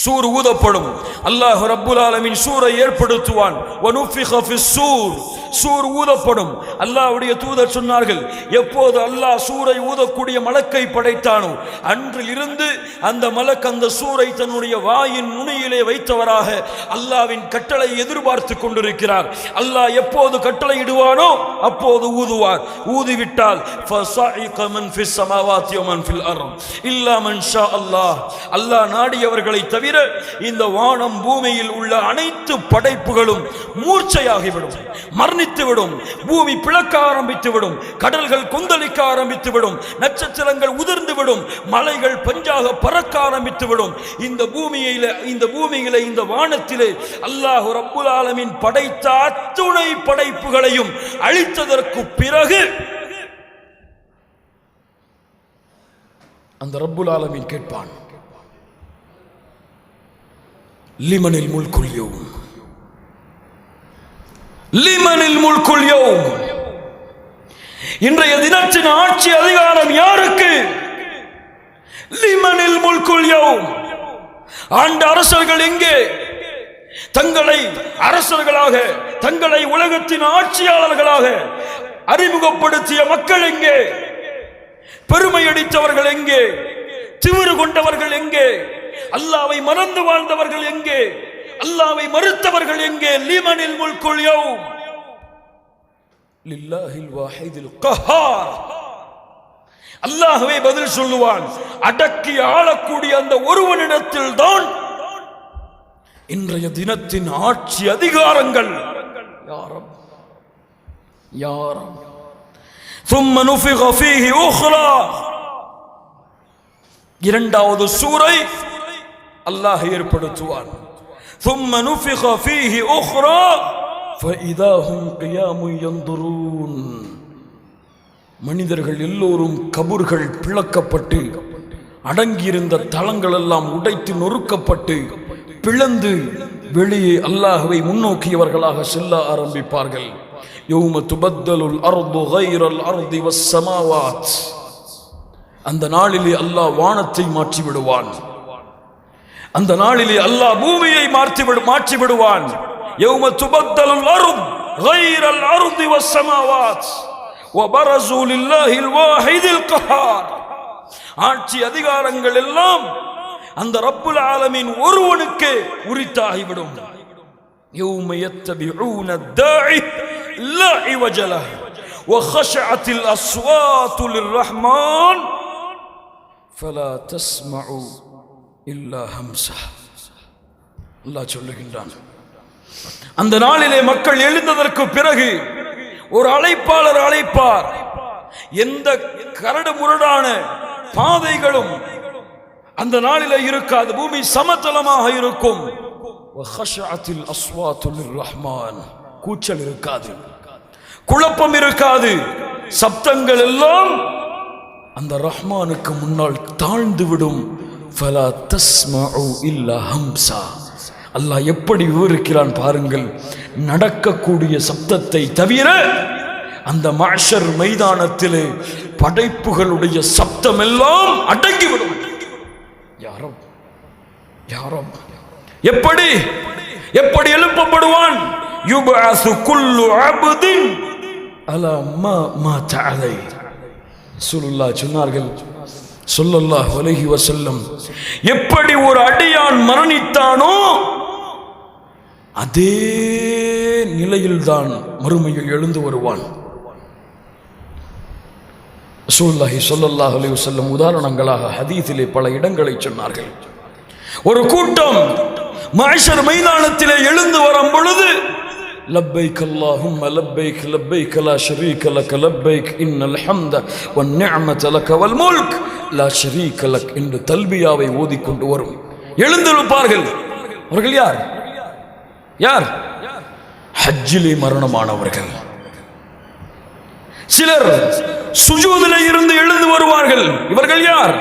சூர் ஊதப்படும். அல்லாஹ் ரப்புல் ஆலமின் சூரை ஏற்படுத்துவான். சூர் ஊதப்படும். அல்லாவுடைய தூதர் சொன்னார்கள் எப்போது அல்லாஹ் சூரை ஊதக்கூடிய மலக்கை படைத்தானோ அன்றில் இருந்து அந்த மலக் அந்த சூரை தன்னுடைய வாயின் நுனியிலே வைத்தவராக அல்லாவின் கட்டளை எதிர்பார்த்து கொண்டிருக்கிறார். அல்லாஹ் எப்போது கட்டளை இடுவானோ அப்போது ஊதுவார். ஊதிவிட்டால் அல்லாஹ். அல்லாஹ் நாடியவர்களை தவிர இந்த வானம் பூமியில் உள்ள அனைத்து படைப்புகளும் மூர்ச்சையாகிவிடும். மரணி மரணித்து விடும் பூமி பிளக்க ஆரம்பித்து விடும் கடல்கள் கொந்தளிக்க ஆரம்பித்து விடும் நட்சத்திரங்கள் உதிர்ந்து விடும் மலைகள் பஞ்சாக பறக்க ஆரம்பித்து விடும் இந்த பூமியில இந்த பூமியில இந்த வானத்திலே அல்லாஹ் ரப்புல் ஆலமின் படைத்த அத்துணை படைப்புகளையும் அழித்ததற்கு பிறகு அந்த ரப்புல் ஆலமின் கேட்பான். லிமனில் முல்குல் லிமனில் முல்குல் யௌம் இன்றைய தினத்தின் ஆட்சி அதிகாரம் யாருக்கு? லிமனில் முல்குல் யௌம் ஆண்ட அரசர்கள் எங்கே? தங்களை அரசர்களாக தங்களை உலகத்தின் ஆட்சியாளர்களாக அறிமுகப்படுத்திய மக்கள் எங்கே? பெருமை அடித்தவர்கள் எங்கே? திமிரு கொண்டவர்கள் எங்கே? அல்லாவை மறந்து வாழ்ந்தவர்கள் எங்கே? அல்லாவை மறுத்தவர்கள் எங்கே லிமனில் முல்குல் யௌம் லில்லாஹில் வாஹிதில் கஹார் அல்லாஹ்வே பதில் சொல்லுவான் அடக்கி ஆளக்கூடிய அந்த ஒருவனிடத்தில் தான் இன்றைய தினத்தின் ஆட்சி அதிகாரங்கள் யாரம் யாரம் ثم نفخ فيه أخرى இரண்டாவது சூரை அல்லாஹ் ஏற்படுத்துவான் ثم نفخ فيه أخرى فإذا هم قيام ينظرون மனிதர்கள் எல்லோரும் கபூர்கள் பிளக்கப்பட்டு அடங்கியிருந்த தளங்கள் எல்லாம் உடைத்து நொறுக்கப்பட்டு பிளந்து வெளியே அல்லாஹ்வை முன்னோக்கியவர்களாக செல்ல ஆரம்பிப்பார்கள் யௌம துபத்தலுல் அர்து கைரல் அர்தி வஸ்ஸமாவாத் அந்த நாளிலே அல்லாஹ் வானத்தை மாற்றி விடுவான் அந்த நாளிலே அல்லாஹ் பூமியை மாற்றி விடு மாற்றி விடுவான் யௌம துபத்தலுல் அர்த் கைரல் அர்தி வஸ்ஸமாவாத் وبرزوا لله الواحد القهار ஆட்சி அதிகாரங்கள் எல்லாம் அந்த ரப்புல் ஆலமீன் ஒருவனுக்கு உரித்தாகிவிடும் يوم يتبعون الداعي لا عوج له وخشعت الأصوات للرحمن فلا تسمع இல்லா ஹம்சா. அல்லா சொல்லுகின்றான் அந்த நாளிலே மக்கள் எழுந்ததற்கு பிறகு ஒரு அழைப்பாளர் அழைப்பார். எந்த கரடு முரடான பாதைகளும் அந்த நாளில இருக்காது பூமி சமதளமாக இருக்கும். ரஹ்மான் கூச்சல் இருக்காது குழப்பம் இருக்காது சப்தங்கள் எல்லாம் அந்த ரஹ்மானுக்கு முன்னால் தாழ்ந்து விடும் ஃபலா தஸ்மஉ இல்லா ஹம்சா. அல்லாஹ் எப்படி விவரிக்கிறான் பாருங்கள். நடக்கக்கூடிய சப்தத்தை தவிர அந்த மாஷர் மைதானத்திலே படைப்புகளுடைய சப்தம் எல்லாம் அடங்கிவிடும். யாரோ யாரோ எப்படி எப்படி எழுப்பப்படுவான்? யுபஅசு குல்லு அப்தின் அலா மா மா தஅலை. சுருல்லா சொன்னார்கள் ஸல்லல்லாஹு அலைஹி வசல்லம் எப்படி ஒரு அடியான் மரணித்தானோ அதே நிலையில்தான் மறுமையில் எழுந்து வருவான். ரசூலுல்லாஹி சொல்லல்லாஹ் அலி வசல்லம் உதாரணங்களாக ஹதீஸிலே பல இடங்களை சொன்னார்கள். ஒரு கூட்டம் மாஷர் மைதானத்திலே எழுந்து வரும் பொழுது لبيك اللهم لبيك لبيك لا شريك لك لبيك إن الحمد والنعمة لك والملك لا شريك لك என்று தல்பியாவை ஓதிக்கொண்டு வரும் எழுந்திருப்பார்கள் அவர்கள் யார் யார் ஹஜ்ஜிலே மரணமானவர்கள் சிலர் சுஜூதிலே இருந்து எழுந்து வருவார்கள் இவர்கள் யார்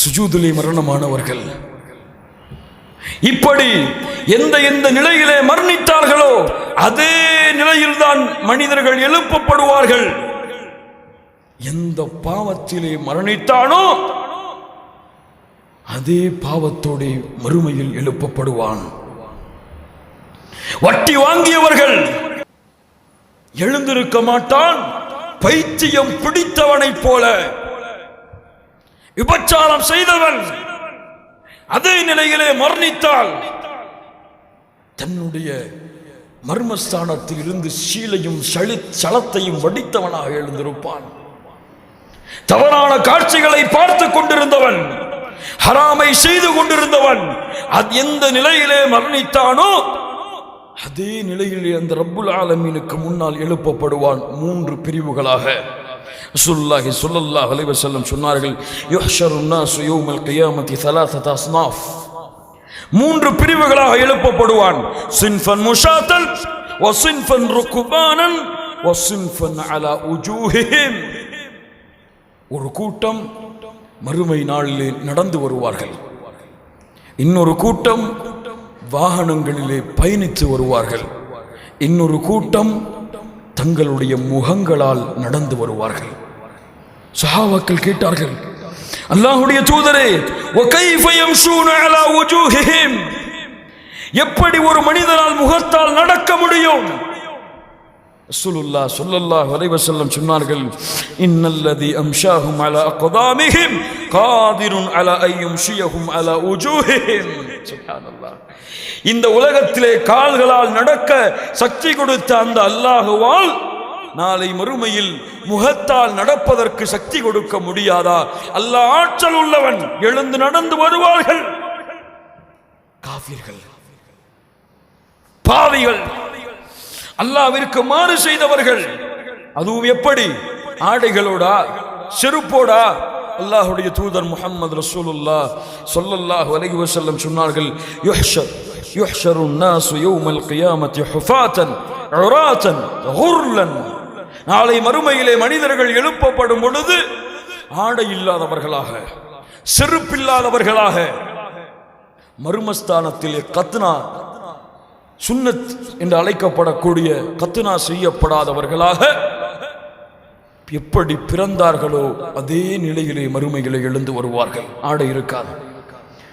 சுஜூதிலே மரணமானவர்கள் இப்படி எந்த எந்த நிலையிலே மரணித்தார்களோ அதே நிலையில்தான் மனிதர்கள் எழுப்பப்படுவார்கள். எந்த பாவத்திலே மரணித்தானோ அதே பாவத்தோட மறுமையில் எழுப்பப்படுவான். வட்டி வாங்கியவர்கள் எழுந்திருக்க மாட்டான் பைத்தியம் பிடித்தவனைப் போல. விபச்சாரம் செய்தவன் அதே நிலையிலே மரணித்தால் தன்னுடைய மர்மஸ்தானத்தில் இருந்து சீலையும் சளி சலத்தையும் வடித்தவனாக எழுந்திருப்பான். தவறான காட்சிகளை பார்த்து கொண்டிருந்தவன் ஹராமை செய்து கொண்டிருந்தவன் அது எந்த நிலையிலே மரணித்தானோ அதே நிலையிலே அந்த ரப்புல் ஆலமீனுக்கு முன்னால் எழுப்பப்படுவான் மூன்று பிரிவுகளாக. ரசூல்லாஹி சுல்லல்லா அலைவசல்லம் சொன்னார்கள் யுஹ்ஷருன்னாசு யௌமல் கியாமத்தி சலாசத் அஸ்னாஃப். மூன்று பிரிவுகளாக எழுப்பப்படுவான் சின்ஃபன் முஷாத்தல் வசின்ஃபன் ருக்குபானன் வசின்ஃபன் அலா உஜூஹிஹிம். ஒரு கூட்டம் மறுமை நாளிலே நடந்து வருவார்கள். இன்னொரு கூட்டம் வாகனங்களிலே பயணித்து வருவார்கள். இன்னொரு கூட்டம் தங்களுடைய முகங்களால் நடந்து வருவார்கள். சஹாவாக்கள் கேட்டார்கள் அல்லாஹுடைய தூதரே எப்படி ஒரு மனிதனால் முகத்தால் நடக்க முடியும்? ரசூலுல்லா சொல்லல்லா வலைவசல்லம் சொன்னார்கள் இன்னல்லதி அம்ஷாஹும் அல அக்தாமிஹிம் காதிருன் அல ஐயும் ஷியஹும் அல உஜூஹிஹிம். சுப்ஹானல்லாஹ். இந்த உலகத்திலே கால்களால் நடக்க சக்தி கொடுத்த அந்த அல்லாஹுவால் நாளை மறுமையில் முகத்தால் நடப்பதற்கு சக்தி கொடுக்க முடியாதா? அல்லாஹ் ஆற்றல் உள்ளவன் எழுந்து நடந்து வருவார்கள். காஃபிர்கள் பாவிகள் அல்லாவிற்கு மாறு செய்தவர்கள். அதுவும் எப்படி? ஆடைகளோடா? செருப்போடா? அல்லாஹுடைய தூதர் முகமது ரசூலுல்லா சொல்லல்லாஹ் அலகி வசல்லம் சொன்னார்கள் யுஹ்ஷர் யுஹ்ஷரு நாசு யௌமல் கியாமத்தி ஹுஃபாத்தன் உராத்தன் ஹுர்லன். நாளை மறுமையிலே மனிதர்கள் எழுப்பப்படும் பொழுது ஆடை இல்லாதவர்களாக செருப்பில்லாதவர்களாக மருமஸ்தானத்திலே கத்னா சுன்னத் என்று அழைக்கப்படக்கூடிய கத்துனா செய்யப்படாதவர்களாக எப்படி பிறந்தார்களோ அதே நிலையிலே மறுமைகளை எழுந்து வருவார்கள். ஆடை இருக்காது.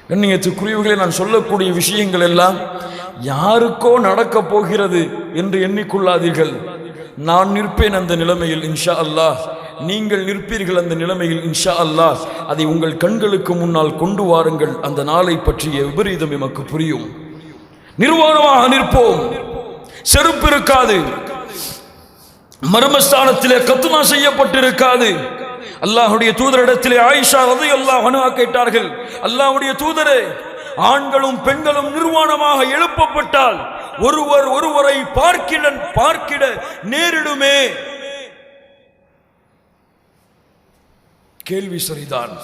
கண்ணியத்துக்குரியவர்களை நான் சொல்லக்கூடிய விஷயங்கள் எல்லாம் யாருக்கோ நடக்கப் போகிறது என்று எண்ணிக்கொள்ளாதீர்கள். நான் நிற்பேன் அந்த நிலைமையில் இன்ஷா அல்லாஹ். நீங்கள் நிற்பீர்கள் அந்த நிலைமையில் இன்ஷா அல்லாஹ். அதை உங்கள் கண்களுக்கு முன்னால் கொண்டு வாருங்கள். அந்த நாளை பற்றிய விபரீதம் எமக்கு புரியும். நிர்வாணமாக நிற்போம். செருப்பு இருக்காது. மர்மஸ்தானத்திலே கத்துனா செய்யப்பட்டிருக்காது. அல்லாஹுடைய தூதரிடத்திலே ஆயிஷா ரதி அல்லாஹ் அனுவா கேட்டார்கள் அல்லாஹுடைய தூதரே ஆண்களும் பெண்களும் நிர்வாணமாக எழுப்பப்பட்டால் ஒருவர் ஒருவரை பார்க்கிட பார்க்கிட நேரிடுமே. கேள்வி சரிதான்.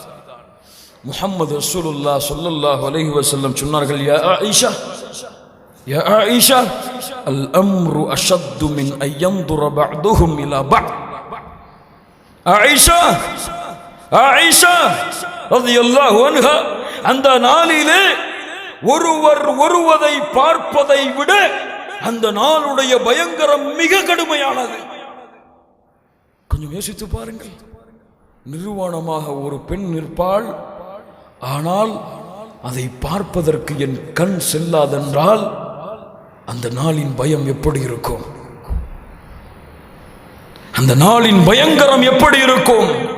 முஹம்மது ரசூலுல்லா சொல்லல்லாஹ் அலைஹி வஸல்லம் சொன்னார்கள் யா ஆயிஷா يا عائشة அல் அம்ரு من أن ينظر بعضهم إلى بعض. عائشة ஆயிஷா رضي الله عنها அந்த நாளிலே ஒருவர் ஒருவதை பார்ப்பதை விட அந்த நாளுடைய பயங்கரம் மிக கடுமையானது. கொஞ்சம் யோசித்து பாருங்கள். நிர்வாணமாக ஒரு பெண் நிற்பாள். ஆனால் அதை பார்ப்பதற்கு என் கண் செல்லாதென்றால் அந்த நாளின் பயம் எப்படி இருக்கும்? அந்த நாளின் பயங்கரம் எப்படி இருக்கும்?